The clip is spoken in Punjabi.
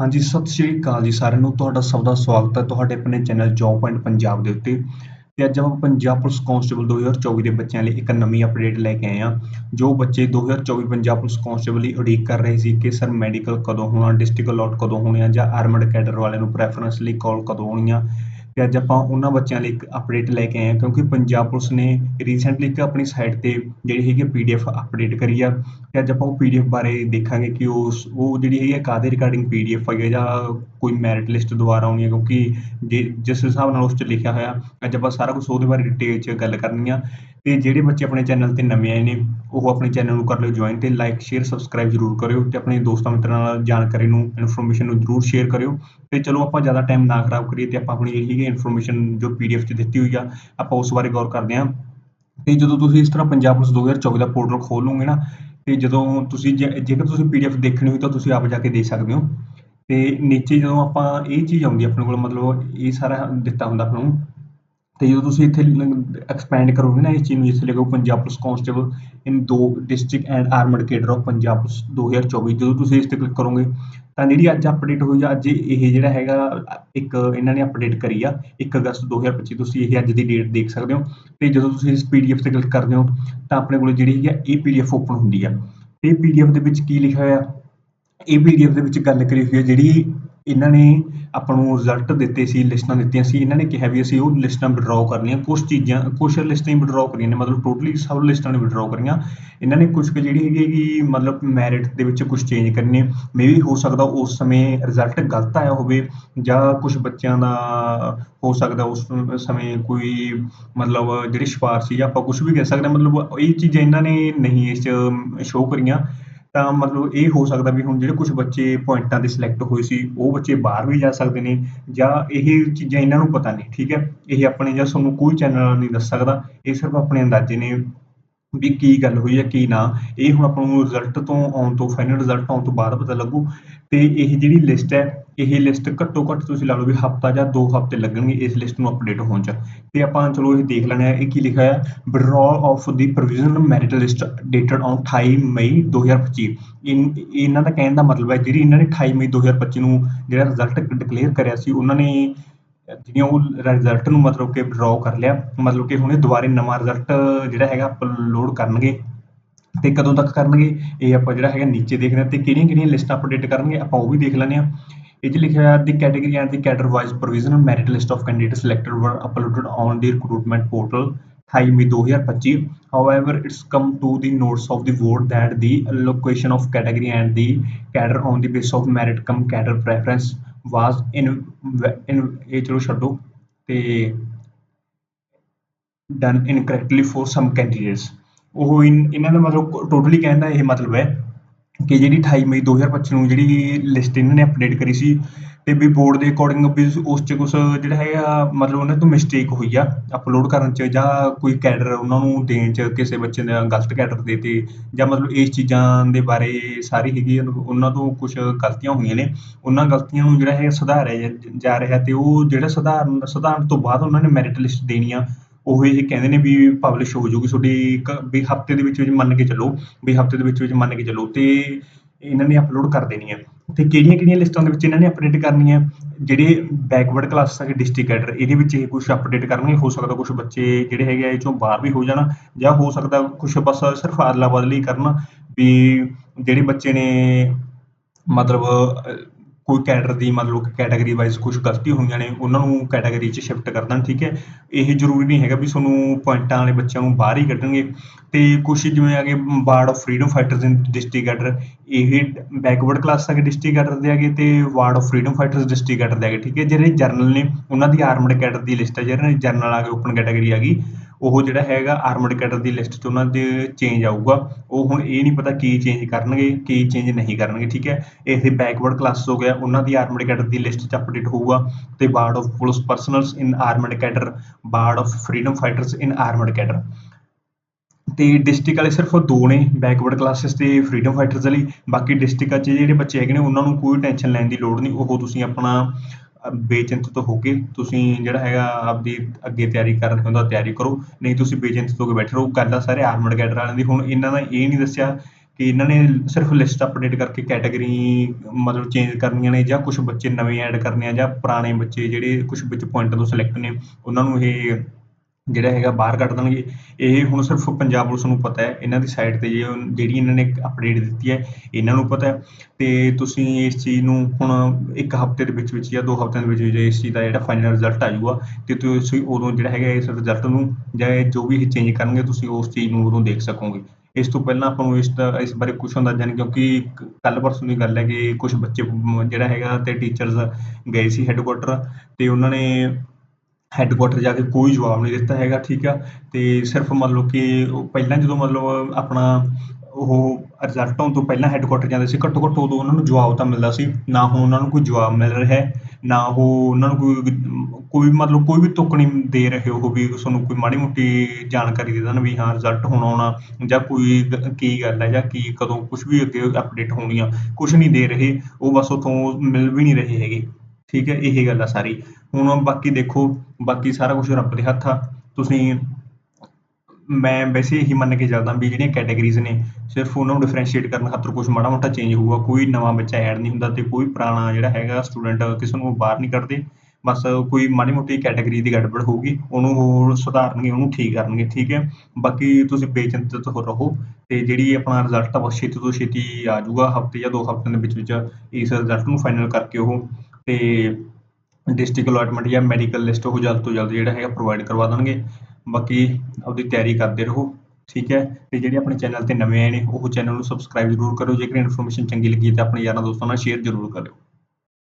ਹਾਂਜੀ, ਸਤਿ ਸ਼੍ਰੀ ਅਕਾਲ ਜੀ ਸਾਰਿਆਂ ਨੂੰ। ਤੁਹਾਡਾ ਸਭ ਦਾ ਸਵਾਗਤ ਹੈ ਤੁਹਾਡੇ ਆਪਣੇ ਚੈਨਲ ਜੌਬ ਪੁਆਇੰਟ ਪੰਜਾਬ ਦੇ ਉੱਤੇ। ਤੇ ਅੱਜ ਆਪਾਂ ਪੰਜਾਬ ਪੁਲਿਸ ਕਾਂਸਟੇਬਲ 2024 ਦੇ ਬੱਚਿਆਂ ਲਈ ਇੱਕ ਨਵੀਂ ਅਪਡੇਟ ਲੈ ਕੇ ਆਏ ਹਾਂ। ਜੋ ਬੱਚੇ 2024 ਪੰਜਾਬ ਪੁਲਿਸ ਕਾਂਸਟੇਬਲ ਲਈ ਉਡੀਕ ਕਰ ਰਹੇ ਸੀ ਕਿ, ਸਰ ਮੈਡੀਕਲ ਕਦੋਂ ਹੋਣਾ ਡਿਸਟ੍ਰਿਕਟ ਅਲਾਟ ਕਦੋਂ ਹੋਣੇ ਆ ਜਾਂ ਆਰਮਡ ਕੈਡਰ ਵਾਲਿਆਂ ਨੂੰ ਪ੍ਰੈਫਰੈਂਸ ਲਈ ਕਾਲ ਕਦੋਂ ਹੋਣੀ ਆ ਤੇ ਅੱਜ ਆਪਾਂ ਉਹਨਾਂ ਬੱਚਿਆਂ ਲਈ ਇੱਕ ਅਪਡੇਟ ਲੈ ਕੇ ਆਏ ਹਾਂ, ਕਿਉਂਕਿ ਪੰਜਾਬ ਪੁਲਿਸ ਨੇ ਰੀਸੈਂਟਲੀ ਇੱਕ ਆਪਣੀ ਸਾਈਟ ਤੇ ਜਿਹੜੀ ਹੈਗੀ ਪੀ ਡੀ ਪੀਡੀਐਫ ਅਪਡੇਟ ਕਰੀ ਆ ਅਤੇ ਅੱਜ ਆਪਾਂ ਉਹ ਪੀ ਡੀ ਪੀਡੀਐਫ ਬਾਰੇ ਦੇਖਾਂਗੇ ਕਿ ਉਸ ਉਹ ਜਿਹੜੀ ਹੈਗੀ ਆ ਕਾਹਦੇ regarding P D F PDF ਹੈ ਜਾਂ ਕੋਈ ਮੈਰਿਟ ਲਿਸਟ ਦੁਆਰਾ ਆਉਣੀ ਹੈ ਕਿਉਂਕਿ ਜੇ, ਜਿਸ ਹਿਸਾਬ ਨਾਲ ਉਸ 'ਚ ਲਿਖਿਆ ਹੋਇਆ, ਅੱਜ ਆਪਾਂ ਸਾਰਾ ਕੁਝ ਉਹਦੇ ਬਾਰੇ ਡਿਟੇਲ 'ਚ ਗੱਲ ਕਰਨੀ ਆ। ਤੇ ਜਿਹੜੇ ਬੱਚੇ ਆਪਣੇ ਚੈਨਲ ਤੇ ਨਵੇਂ ਆਏ ਨੇ, ਉਹ ਆਪਣੇ ਚੈਨਲ ਨੂੰ ਕਰ ਲਿਓ ਜੁਆਇਨ ਤੇ ਲਾਈਕ ਸ਼ੇਅਰ ਸਬਸਕ੍ਰਾਈਬ ਜ਼ਰੂਰ ਕਰਿਓ ਤੇ ਆਪਣੇ ਦੋਸਤਾਂ ਮਿੱਤਰਾਂ ਨਾਲ ਜਾਣਕਾਰੀ ਨੂੰ ਇਨਫੋਰਮੇਸ਼ਨ ਨੂੰ ਜ਼ਰੂਰ ਸ਼ੇਅਰ ਕਰਿਓ। ਤੇ ਚਲੋ ਆਪਾਂ ਜ਼ਿਆਦਾ ਟਾਈਮ ਨਾ ਖਰਾਬ ਕਰੀਏ ਤੇ ਆਪਾਂ ਆਪਣੀ ਇਹੀ ਇਨਫੋਰਮੇਸ਼ਨ ਜੋ ਪੀਡੀਐਫ 'ਚ ਦਿੱਤੀ ਹੋਈ ਆ, ਆਪਾਂ ਉਸ ਬਾਰੇ ਗੌਰ ਕਰਦੇ ਹਾਂ। ਤੇ ਜਦੋਂ ਤੁਸੀਂ ਇਸ ਤਰ੍ਹਾਂ ਪੰਜਾਬ ਪੁਲਿਸ 2024 ਦਾ ਪੋਰਟਲ ਖੋਲੋਗੇ ਨਾ, ਤੇ ਜਦੋਂ ਤੁਸੀਂ ਜੇਕਰ ਤੁਸੀਂ ਪੀਡੀਐਫ ਦੇਖਣੀ ਹੋਈ ਤਾਂ ਤੁਸੀਂ ਆਪ ਜਾ ਕੇ ਦੇਖ ਸਕਦੇ ਹੋ। ਤੇ ਨੀਚੇ ਜਦੋਂ ਆਪਾਂ ਇਹ ਚੀਜ਼ ਆਉਂਦੀ ਆਪਣੇ ਕੋਲ, ਮਤਲਬ ਇਹ ਸਾਰਾ ਦਿੱਤਾ ਹੁੰਦਾ ਆਪਾਂ ਨੂੰ ਅਤੇ ਜਦੋਂ ਤੁਸੀਂ ਇੱਥੇ ਐਕਸਪੈਂਡ ਕਰੋਗੇ ਨਾ ਇਸ ਚੀਜ਼ ਨੂੰ ਜਿੱਥੇ ਲਿਖੋ ਪੰਜਾਬ ਪੁਲਿਸ ਕੋਂਸਟੇਬਲ ਇਨ ਦੋ district and armed cadre of Punjab police 2024 ਜਦੋਂ ਤੁਸੀਂ ਇਸ ਤੇ ਕਲਿੱਕ ਕਰੋਗੇ, ਤਾਂ ਜਿਹੜੀ ਅੱਜ ਅਪਡੇਟ ਹੋਈ ਆ, ਅੱਜ ਇਹ ਜਿਹੜਾ ਹੈਗਾ, ਇੱਕ ਇਹਨਾਂ ਨੇ ਅਪਡੇਟ ਕਰੀ ਆ, ਇੱਕ ਅਗਸਤ 2025 ਤੁਸੀਂ ਇਹ ਅੱਜ ਦੀ ਡੇਟ ਦੇਖ ਸਕਦੇ ਹੋ ਅਤੇ ਜਦੋਂ ਤੁਸੀਂ ਇਸ ਪੀ ਡੀ ਪੀਡੀਐਫ ਤੇ ਕਲਿੱਕ ਕਰਦੇ ਹੋ, ਤਾਂ ਆਪਣੇ ਕੋਲ ਜਿਹੜੀ ਹੈਗੀ ਆ, ਇਹ ਪੀਡੀਐਫ ਓਪਨ ਹੁੰਦੀ ਆ। ਇਹ ਪੀਡੀਐਫ ਦੇ ਵਿੱਚ ਕੀ ਲਿਖਿਆ ਹੋਇਆ? ਇਹ ਪੀ ਡੀ ਪੀਡੀਐਫ ਦੇ ਵਿੱਚ ਗੱਲ ਕਰੀ ਹੋਈ ਹੈ ਜਿਹੜੀ ਇਹਨਾਂ ਨੇ ਆਪਾਂ ਨੂੰ ਰਿਜ਼ਲਟ ਦਿੱਤੇ ਸੀ, ਲਿਸਟਾਂ ਦਿੱਤੀਆਂ ਸੀ, ਇਹਨਾਂ ਨੇ ਕਿਹਾ ਵੀ ਅਸੀਂ ਉਹ ਲਿਸਟਾਂ ਵਿਡਰਾਅ ਕਰਨੀਆਂ ਕੁਝ ਚੀਜ਼ਾਂ ਕੁਝ ਲਿਸਟਾਂ ਹੀ ਵਿਡਰਾਅ ਕਰੀਆਂ ਨੇ, ਮਤਲਬ ਟੋਟਲੀ ਸਭ ਲਿਸਟਾਂ ਨੇ ਵਿਡਰਾਅ ਕਰੀਆਂ। ਇਹਨਾਂ ਨੇ ਕੁਝ ਕੁ ਜਿਹੜੀ ਹੈਗੀ ਕਿ ਮਤਲਬ ਮੈਰਿਟ ਦੇ ਵਿੱਚ ਕੁਝ ਚੇਂਜ ਕਰਨੇ ਮੇਬੀ ਹੋ ਸਕਦਾ ਉਸ ਸਮੇਂ ਰਿਜ਼ਲਟ ਗਲਤ ਆਇਆ ਹੋਵੇ, ਜਾਂ ਕੁਝ ਬੱਚਿਆਂ ਦਾ ਹੋ ਸਕਦਾ ਉਸ ਸਮੇਂ ਕੋਈ ਮਤਲਬ ਜਿਹੜੀ ਸਿਫਾਰਸ਼ ਜਾਂ ਆਪਾਂ ਕੁਝ ਵੀ ਕਹਿ ਸਕਦੇ ਹਾਂ, ਮਤਲਬ ਇਹ ਚੀਜ਼ਾਂ ਇਹਨਾਂ ਨੇ ਨਹੀਂ ਇਸ 'ਚ ਸ਼ੋਅ ਕਰੀਆਂ। ਤਾਂ ਮਤਲਬ ਇਹ ਹੋ ਸਕਦਾ ਵੀ ਹੁਣ ਜਿਹੜੇ ਕੁਝ ਬੱਚੇ ਪੁਆਇੰਟਾਂ ਤੇ ਸਿਲੈਕਟ ਹੋਏ ਸੀ, ਉਹ ਬੱਚੇ ਬਾਹਰ ਵੀ ਜਾ ਸਕਦੇ ਨੇ ਜਾਂ ਇਹ ਚੀਜ਼ਾਂ ਇਹਨਾਂ ਨੂੰ ਪਤਾ ਨਹੀਂ, ਠੀਕ ਹੈ? ਇਹ ਆਪਣੇ ਜਾਂ ਤੁਹਾਨੂੰ ਕੋਈ ਚੈਨਲ ਨਹੀਂ ਦੱਸ ਸਕਦਾ, ਇਹ ਸਿਰਫ ਆਪਣੇ ਅੰਦਾਜ਼ੇ ਨੇ ਵੀ ਕੀ ਗੱਲ ਹੋਈ ਹੈ, ਕੀ ਨਾ। ਇਹ ਹੁਣ ਆਪਾਂ ਨੂੰ ਰਿਜ਼ਲਟ ਤੋਂ ਆਉਣ ਤੋਂ ਫਾਈਨਲ ਰਿਜ਼ਲਟ ਆਉਣ ਤੋਂ ਬਾਅਦ ਪਤਾ ਲੱਗੂ। ਤੇ ਇਹ ਜਿਹੜੀ ਲਿਸਟ ਹੈ, ਇਹ ਲਿਸਟ ਘੱਟੋ ਘੱਟ ਤੁਸੀਂ ਲਾ ਲਓ ਵੀ ਹਫਤਾ ਜਾਂ ਦੋ ਹਫ਼ਤੇ ਲੱਗਣਗੇ ਇਸ ਲਿਸਟ ਨੂੰ ਅਪਡੇਟ ਹੋਣ ਚ। ਤੇ ਆਪਾਂ ਚਲੋ ਇਹ ਦੇਖ ਲੈਣਾ ਹੈ, ਇਹ ਕੀ ਲਿਖਿਆ ਹੈ? Withdraw of the provisional merit list dated on 28 ਮਈ 2025 ਇਨ, ਇਹਨਾਂ ਦਾ ਕਹਿਣ ਦਾ ਮਤਲਬ ਹੈ, ਜਿਹੜੀ ਇਹਨਾਂ ਨੇ 28 ਮਈ 2025 ਨੂੰ ਜਿਹੜਾ ਰਿਜ਼ਲਟ ਡਿਕਲੇਅਰ ਕਰਿਆ ਸੀ, ਉਹਨਾਂ ਨੇ ਜਿਹੜੀਆਂ ਉਹ ਰਿਜ਼ਲਟ ਨੂੰ ਮਤਲਬ ਕਿ ਵਿਡਰਾਅ ਕਰ ਲਿਆ, ਮਤਲਬ ਕਿ ਹੁਣ ਦੁਬਾਰੇ ਨਵਾਂ ਰਿਜ਼ਲਟ ਜਿਹੜਾ ਹੈਗਾ ਅਪਲੋਡ ਕਰਨਗੇ ਤੇ ਕਦੋਂ ਤੱਕ ਕਰਨਗੇ, ਇਹ ਆਪਾਂ ਜਿਹੜਾ ਹੈਗਾ ਨੀਚੇ ਦੇਖਦੇ ਹਾਂ ਤੇ ਕਿਹੜੀਆਂ ਕਿਹੜੀਆਂ ਲਿਸਟਾਂ ਅਪਡੇਟ ਕਰਨਗੇ, ਆਪਾਂ ਉਹ ਵੀ ਦੇਖ ਲੈਂਦੇ ਹਾਂ। ਇਹ 'ਚ ਲਿਖਿਆ ਹੋਇਆ the category and the cadre wise provisional merit list of candidate selected were uploaded on the recruitment portal 28 may 2025 however it's come to the notice of the board that the allocation of category and the cadre on the basis of merit come cadre preference was in in ਇਹ ਚਲੋ ਛੱਡੋ ਤੇ done incorrectly for some candidates ਉਹ ਇਨ- ਇਹਨਾਂ ਦਾ ਮਤਲਬ ਟੋਟਲੀ ਕਹਿਣ ਦਾ ਇਹ ਮਤਲਬ ਹੈ ਕਿ ਜਿਹੜੀ 28 ਮਈ 2025 ਨੂੰ ਜਿਹੜੀ ਲਿਸਟ ਇਹਨਾਂ ਨੇ ਅਪਡੇਟ ਕਰੀ ਸੀ ਅਤੇ ਵੀ ਬੋਰਡ ਦੇ ਅਕੋਰਡਿੰਗ ਵੀ ਉਸ ਚ ਕੁਛ ਜਿਹੜਾ ਹੈਗਾ, ਮਤਲਬ ਉਹਨਾਂ ਤੋਂ ਮਿਸਟੇਕ ਹੋਈ ਆ ਅਪਲੋਡ ਕਰਨ ਚ ਜਾਂ ਕੋਈ ਕੈਡਰ ਉਹਨਾਂ ਨੂੰ ਦੇਣ ਚ ਕਿਸੇ ਬੱਚੇ ਨੇ ਗਲਤ ਕੈਡਰ ਦੇ 'ਤੇ ਜਾਂ ਮਤਲਬ ਇਸ ਚੀਜ਼ਾਂ ਦੇ ਬਾਰੇ ਸਾਰੀ ਹੈਗੀ ਉਹਨਾਂ ਤੋਂ ਕੁਛ ਗਲਤੀਆਂ ਹੋਈਆਂ ਨੇ, ਉਹਨਾਂ ਗਲਤੀਆਂ ਨੂੰ ਜਿਹੜਾ ਹੈ ਸੁਧਾਰਿਆ ਜਾ- ਜਾ ਰਿਹਾ ਅਤੇ ਉਹ ਜਿਹੜਾ ਸੁਧਾਰਨ ਸੁਧਾਰਨ ਤੋਂ ਬਾਅਦ ਉਹਨਾਂ ਨੇ ਮੈਰਿਟ ਲਿਸਟ ਦੇਣੀ ਆ। ਉਹ ਇਹ ਕਹਿੰਦੇ ਨੇ ਵੀ ਪਬਲਿਸ਼ ਹੋ ਜਾਊਗੀ ਤੁਹਾਡੀ ਇੱਕ, ਵੀ ਹਫ਼ਤੇ ਦੇ ਵਿੱਚ ਵਿੱਚ ਮੰਨ ਕੇ ਚੱਲੋ, ਵੀ ਹਫ਼ਤੇ ਦੇ ਵਿੱਚ ਵਿੱਚ ਮੰਨ ਕੇ ਚੱਲੋ ਤੇ ਇਹਨਾਂ ਨੇ ਅਪਲੋਡ ਕਰ ਦੇਣੀ ਹੈ ਤੇ ਕਿਹੜੀਆਂ ਕਿਹੜੀਆਂ ਲਿਸਟਾਂ ਦੇ ਵਿੱਚ ਇਹਨਾਂ ਨੇ ਅਪਡੇਟ ਕਰਨੀ ਹੈ ਜਿਹੜੇ ਬੈਕਵਰਡ ਕਲਾਸ ਹੈਗੇ ਡਿਸਟ੍ਰਿਕਟ ਕੈਡਰ ਇਹਦੇ ਵਿੱਚ ਇਹ ਕੁਝ ਅਪਡੇਟ ਕਰਨਗੇ? ਹੋ ਸਕਦਾ ਕੁਝ ਬੱਚੇ ਜਿਹੜੇ ਹੈਗੇ ਆ, ਇਹ ਚੋਂ ਬਾਹਰ ਵੀ ਹੋ ਜਾਣਾ, ਜਾਂ ਹੋ ਸਕਦਾ ਕੁਝ ਬਸ ਸਿਰਫ ਆਦਲਾ ਬਦਲੀ ਕਰਨ, ਵੀ ਜਿਹੜੇ ਬੱਚੇ ਨੇ ਮਤਲਬ ਕੋਈ ਕੈਡਰ ਦੀ ਮਤਲਬ ਕੈਟਾਗਰੀ ਵਾਈਜ਼ ਕੁਛ ਗਲਤੀ ਹੋਈਆਂ ਨੇ, ਉਹਨਾਂ ਨੂੰ ਕੈਟਾਗਰੀ 'ਚ ਸ਼ਿਫਟ ਕਰ ਦੇਣ, ਠੀਕ ਹੈ? ਇਹ ਜ਼ਰੂਰੀ ਨਹੀਂ ਹੈਗਾ ਵੀ ਤੁਹਾਨੂੰ ਪੁਆਇੰਟਾਂ ਵਾਲੇ ਬੱਚਿਆਂ ਨੂੰ ਬਾਹਰ ਹੀ ਕੱਢਣਗੇ। ਅਤੇ ਕੁਛ ਜਿਵੇਂ ਹੈਗੇ ward of freedom fighters in district cadre ਇਹ ਬੈਕਵਰਡ ਕਲਾਸ ਹੈਗੇ ਡਿਸਟ੍ਰਿਕਟ ਕੈਡਰ ਦੇ ਹੈਗੇ ਅਤੇ ward of freedom fighters district cadre ਦੇ ਹੈਗੇ, ਠੀਕ ਹੈ? ਜਿਹੜੇ ਜਰਨਲ ਨੇ, ਉਹਨਾਂ ਦੀ ਆਰਮਡ ਕੈਡਰ ਦੀ ਲਿਸਟ ਹੈ ਜਿਹੜੇ ਜਰਨਲ ਆ ਗਏ ਓਪਨ ਕੈਟਾਗਰੀ ਆ ਗਈ। ਉਹ ਜਿਹੜਾ ਹੈਗਾ ਆਰਮਡ ਕੈਡਰ ਦੀ ਲਿਸਟ 'ਚ ਉਹਨਾਂ ਦੇ ਚੇਂਜ ਆਊਗਾ। ਉਹ ਹੁਣ ਇਹ ਨਹੀਂ ਪਤਾ ਕੀ ਚੇਂਜ ਕਰਨਗੇ, ਕੀ ਚੇਂਜ ਨਹੀਂ ਕਰਨਗੇ, ਠੀਕ ਹੈ? ਇਸੇ ਬੈਕਵਰਡ ਕਲਾਸ ਹੋ ਗਿਆ ਉਹਨਾਂ ਦੀ ਆਰਮਡ ਕੈਡਰ ਦੀ ਲਿਸਟ 'ਚ ਅਪਡੇਟ ਹੋਊਗਾ ਤੇ board of police personnels in armed cadre board of freedom fighters in armed cadre ਤੇ ਡਿਸਟ੍ਰਿਕਟ ਵਾਲੇ ਸਿਰਫ ਦੋ ਨੇ ਬੈਕਵਰਡ ਕਲਾਸਿਸ ਤੇ ਫਰੀडम ਫਾਈਟਰਸ ਲਈ ਬਾਕੀ ਡਿਸਟ੍ਰਿਕਟਾਂ 'ਚ ਜਿਹੜੇ ਬੱਚੇ ਹੈਗੇ ਨੇ, ਉਹਨਾਂ ਨੂੰ ਕੋਈ ਟੈਨਸ਼ਨ ਲੈਣ ਦੀ ਲੋੜ ਨਹੀਂ, ਉਹ ਤੁਸੀਂ ਆਪਣਾ ਅਹ, ਬੇਚਿੰਤ ਹੋ ਕੇ ਤੁਸੀਂ ਜਿਹੜਾ ਹੈਗਾ ਆਪਦੀ ਅੱਗੇ ਤਿਆਰੀ ਕਰ ਰਹੇ ਕਰਨ ਹੁੰਦਾ ਤਿਆਰੀ ਕਰੋ। ਨਹੀਂ ਤੁਸੀਂ ਬੇਚਿੰਤ ਹੋ ਕੇ ਬੈਠੇ ਰਹੋ। ਗੱਲ ਆ ਸਾਰੇ ਆਰਮਡ ਕੈਡਰ ਵਾਲਿਆਂ ਦੀ। ਹੁਣ ਇਹਨਾਂ ਦਾ ਇਹ ਨਹੀਂ ਦੱਸਿਆ ਕਿ ਇਹਨਾਂ ਨੇ ਸਿਰਫ ਲਿਸਟ ਅਪਡੇਟ ਕਰਕੇ ਕੈਟਾਗਰੀ ਮਤਲਬ ਚੇਂਜ ਕਰਨੀਆਂ ਨੇ ਜਾਂ ਕੁਝ ਬੱਚੇ ਨਵੇਂ ਐਡ ਕਰਨੇ ਆ ਜਾਂ ਪੁਰਾਣੇ ਬੱਚੇ ਜਿਹੜੇ ਕੁਝ ਵਿੱਚ ਪੁਆਇੰਟਾਂ ਤੋਂ ਸਿਲੈਕਟ ਨੇ ਉਹਨਾਂ ਨੂੰ ਇਹ ਜਿਹੜਾ ਹੈਗਾ ਬਾਹਰ ਕੱਢ ਦੇਣਗੇ। ਇਹ ਹੁਣ ਸਿਰਫ ਪੰਜਾਬ ਪੁਲਿਸ ਨੂੰ ਪਤਾ ਹੈ। ਇਹਨਾਂ ਦੀ ਸਾਈਟ ਤੇ ਜੇ ਜਿਹੜੀ ਇਹਨਾਂ ਨੇ ਅਪਡੇਟ ਦਿੱਤੀ ਹੈ, ਇਹਨਾਂ ਨੂੰ ਪਤਾ ਹੈ। ਤੇ ਤੁਸੀਂ ਇਸ ਚੀਜ਼ ਨੂੰ ਹੁਣ ਇੱਕ ਹਫ਼ਤੇ ਦੇ ਵਿੱਚ ਵਿੱਚ ਜਾਂ ਦੋ ਹਫ਼ਤਿਆਂ ਦੇ ਵਿੱਚ ਵਿੱਚ ਇਸ ਚੀਜ਼ ਦਾ ਜਿਹੜਾ ਫਾਈਨਲ ਰਿਜ਼ਲਟ ਆ ਜਾਊਗਾ ਤੇ ਤੁਸੀਂ ਉਦੋਂ ਜਿਹੜਾ ਹੈਗਾ ਇਸ ਰਿਜ਼ਲਟ ਨੂੰ ਜਾਂ ਜੋ ਵੀ ਇਹ ਚੇਂਜ ਕਰਨਗੇ, ਤੁਸੀਂ ਉਸ ਚੀਜ਼ ਨੂੰ ਉਦੋਂ ਦੇਖ ਸਕੋਗੇ। ਇਸ ਤੋਂ ਪਹਿਲਾਂ ਆਪਾਂ ਨੂੰ ਇਸ ਦਾ, ਇਸ ਬਾਰੇ ਕੁਛ ਅੰਦਾਜ਼ਾ ਨਹੀਂ, ਕਿਉਂਕਿ ਕੱਲ ਪਰਸੋਂ ਦੀ ਗੱਲ ਹੈ ਕਿ ਕੁਝ ਬੱਚੇ ਜਿਹੜਾ ਹੈਗਾ ਤੇ ਟੀਚਰਸ ਗਏ ਸੀ ਹੈੱਡਕੁਆਟਰ ਤੇ ਉਹਨਾਂ ਨੇ ਹੈੱਡਕੁਆਟਰ ਜਾ ਕੇ ਕੋਈ ਜਵਾਬ ਨਹੀਂ ਦਿੱਤਾ ਹੈਗਾ, ਠੀਕ ਆ? ਤੇ ਸਿਰਫ ਮਤਲਬ ਕਿ ਉਹ ਪਹਿਲਾਂ ਜਦੋਂ ਮਤਲਬ ਆਪਣਾ ਉਹ ਰਿਜ਼ਲਟ ਆਉਣ ਤੋਂ ਪਹਿਲਾਂ ਹੈੱਡਕੁਆਟਰ ਜਾਂਦੇ ਸੀ, ਘੱਟੋ ਘੱਟ ਉਦੋਂ ਉਹਨਾਂ ਨੂੰ ਜਵਾਬ ਤਾਂ ਮਿਲਦਾ ਸੀ। ਨਾ ਹੁਣ ਉਹਨਾਂ ਨੂੰ ਕੋਈ ਜਵਾਬ ਮਿਲ ਰਿਹਾ ਨਾ ਉਹ ਉਹਨਾਂ ਨੂੰ ਕੋਈ ਕੋਈ ਮਤਲਬ ਕੋਈ ਵੀ ਤੁੱਕ ਨਹੀਂ ਦੇ ਰਹੇ ਉਹ ਵੀ ਤੁਹਾਨੂੰ ਕੋਈ ਮਾੜੀ ਮੋਟੀ ਜਾਣਕਾਰੀ ਦੇ ਦੇਣ ਵੀ ਹਾਂ ਰਿਜ਼ਲਟ ਹੁਣ ਆਉਣਾ ਜਾਂ ਕੋਈ ਕੀ ਗੱਲ ਹੈ ਜਾਂ ਕੀ, ਕਦੋਂ ਕੁਛ ਵੀ ਅੱਗੇ ਅਪਡੇਟ ਹੋਣੀ ਆ, ਕੁਛ ਨਹੀਂ ਦੇ ਰਹੇ, ਉਹ ਬਸ ਉੱਥੋਂ ਮਿਲ ਵੀ ਨਹੀਂ ਰਹੇ ਹੈਗੇ। ਠੀਕ ਹੈ, ਇਹ ਗੱਲ ਆ ਸਾਰੀ। ਹੁਣ ਬਾਕੀ ਦੇਖੋ, ਬਾਕੀ ਸਾਰਾ ਕੁਛ ਰੱਬ ਦੇ ਹੱਥ ਆ। ਤੁਸੀਂ, ਮੈਂ ਵੈਸੇ ਇਹੀ ਮੰਨ ਕੇ ਚੱਲਦਾ ਵੀ ਜਿਹੜੀਆਂ ਕੈਟਾਗਰੀਜ਼ ਨੇ, ਸਿਰਫ ਉਹਨਾਂ ਨੂੰ ਡਿਫਰੈਂਸ਼ੀਏਟ ਕਰਨ ਖਾਤਰ ਕੁਝ ਮਾੜਾ ਮੋਟਾ ਚੇਂਜ ਹੋਊਗਾ। ਕੋਈ ਨਵਾਂ ਬੱਚਾ ਐਡ ਨਹੀਂ ਹੁੰਦਾ ਤੇ ਕੋਈ ਪੁਰਾਣਾ ਜਿਹੜਾ ਹੈਗਾ ਸਟੂਡੈਂਟ ਕਿਸੇ ਨੂੰ ਬਾਹਰ ਨਹੀਂ ਕੱਢਦੇ। ਬਸ ਕੋਈ ਮਾੜੀ ਮੋਟੀ ਕੈਟਾਗਰੀ ਦੀ ਗੜਬੜ ਹੋਊਗੀ, ਉਹਨੂੰ ਉਹ ਸੁਧਾਰਨਗੇ, ਉਹਨੂੰ ਠੀਕ ਕਰਨਗੇ, ਠੀਕ ਹੈ। ਬਾਕੀ ਤੁਸੀਂ ਬੇਚਿੰਤਤ ਹੋ ਰਹੋ ਤੇ ਜਿਹੜੀ ਆਪਣਾ ਰਿਜ਼ਲਟ ਆ, ਉਹ ਛੇਤੀ ਤੋਂ ਛੇਤੀ ਆ ਜਾਊਗਾ, ਹਫ਼ਤੇ ਜਾਂ ਦੋ ਹਫ਼ਤਿਆਂ ਦੇ ਵਿੱਚ ਵਿੱਚ ਇਸ ਰਿਜ਼ਲਟ ਨੂੰ ਫਾਈਨਲ ਕਰਕੇ ਉਹ ਤੇ ਡਿਸਟ੍ਰਿਕਟ ਅਲਾਟਮੈਂਟ ਜਾਂ ਮੈਡੀਕਲ ਲਿਸਟ ਉਹ ਜਲਦ ਤੋਂ ਜਲਦ ਜਿਹੜਾ ਹੈਗਾ ਪ੍ਰੋਵਾਈਡ ਕਰਵਾ ਦੇਣਗੇ। ਬਾਕੀ ਆਪਦੀ ਤਿਆਰੀ ਕਰਦੇ ਰਹੋ, ਠੀਕ ਹੈ? ਤੇ ਜਿਹੜੇ ਆਪਣੇ ਚੈਨਲ ਤੇ ਨਵੇਂ ਆਏ ਨੇ, ਉਹ ਚੈਨਲ ਨੂੰ ਸਬਸਕ੍ਰਾਈਬ ਜ਼ਰੂਰ ਕਰੋ ਜੇਕਰ ਇਨਫੋਰਮੇਸ਼ਨ ਚੰਗੀ ਲੱਗੀ ਤਾਂ ਆਪਣੇ ਯਾਰਾਂ ਦੋਸਤਾਂ ਨਾਲ ਸ਼ੇਅਰ ਜ਼ਰੂਰ ਕਰਿਓ।